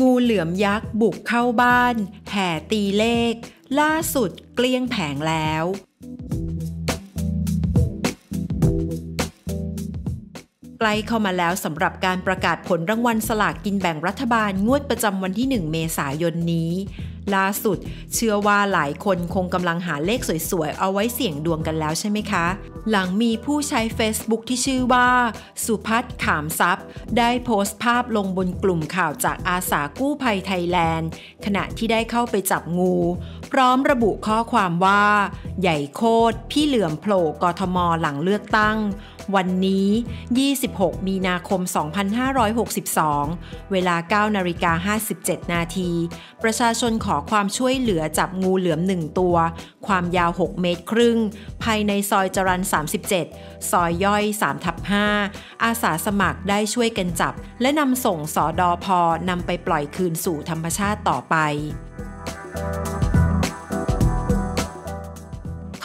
งูเหลือมยักษ์บุกเข้าบ้าน แห่ตีเลข ล่าสุดเกลี้ยงแผงแล้ว ใกล้เข้ามาแล้วสำหรับการประกาศผลรางวัลสลากกินแบ่งรัฐบาลงวดประจำวันที่ 1 เมษายนนี้ ล่าสุด เชื่อว่าหลายคนคงกำลังหาเลขสวยๆ เอาไว้เสี่ยงดวงกันแล้วใช่ไหมคะ หลังมีผู้ใช้ Facebook ที่ชื่อว่า สุพัฒน์ขามทรัพย์ ได้โพสต์ภาพลงบนกลุ่มข่าวจากอาสากู้ภัยไทยแลนด์ ขณะที่ได้เข้าไปจับงู พร้อมระบุข้อความว่า ใหญ่โคตรพี่เหลื่อมโผล่กทมหลังเลือกตั้ง วันนี้ 26 มีนาคม 2562 เวลา 9 นาฬิกา 57 นาที ประชาชนขอความช่วยเหลือจับงูเหลือมหนึ่งตัว ความยาว 6 เมตรครึ่ง ภายในซอยจรัน 37 ซอยย่อย 3 ทับ 5 อาสาสมัครได้ช่วยกันจับ และนำส่งสอดอพอนำไปปล่อยคืนสู่ธรรมชาติต่อไป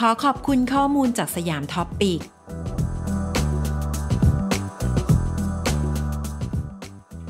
ขอขอบคุณข้อมูลจากสยามท็อปปิก